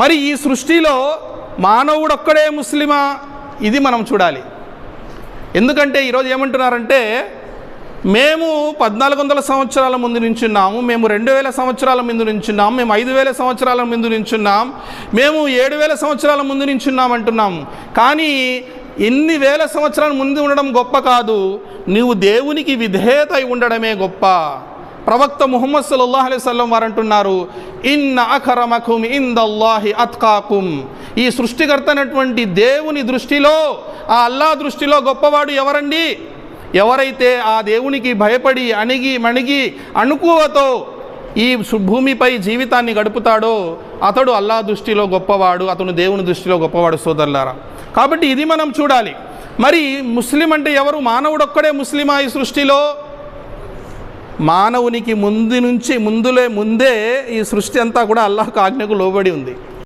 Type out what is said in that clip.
మరి ఈ సృష్టిలో మానవుడొక్కడే ముస్లిమా? ఇది మనం చూడాలి. ఎందుకంటే ఈరోజు ఏమంటున్నారంటే మేము పద్నాలుగు వందల సంవత్సరాల ముందు నుంచున్నాము మేము రెండు వేల సంవత్సరాల ముందు నుంచున్నాం మేము ఐదు వేల సంవత్సరాల ముందు నుంచున్నాం మేము ఏడు వేల సంవత్సరాల ముందు నుంచున్నాం అంటున్నాము. కానీ ఎన్ని వేల సంవత్సరాల ముందు ఉండడం గొప్ప కాదు నీవు దేవునికి విధేయత ఉండడమే గొప్ప. ప్రవక్త ముహమ్మద్ సల్లాహ్ అలైహి వసల్లం వారు అంటున్నారు ఇన్న అఖరమకుం ఇందల్లాహి అత్కాకుం. ఈ సృష్టికర్తనటువంటి దేవుని దృష్టిలో ఆ అల్లా దృష్టిలో గొప్పవాడు ఎవరండి? ఎవరైతే ఆ దేవునికి భయపడి అణిగి మణిగి అణుకువతో ఈ సు- భూమిపై జీవితాన్ని గడుపుతాడో అతడు అల్లా దృష్టిలో గొప్పవాడు అతను దేవుని దృష్టిలో గొప్పవాడు సోదరులారా. కాబట్టి ఇది మనం చూడాలి. మరి ముస్లిం అంటే ఎవరు? మానవుడొక్కడే ముస్లిమా ఈ సృష్టిలో? మానవునికి ముందు నుంచి ముందులే ముందే ఈ సృష్టి అంతా కూడా అల్లాహకు ఆజ్ఞకు లోబడి ఉంది.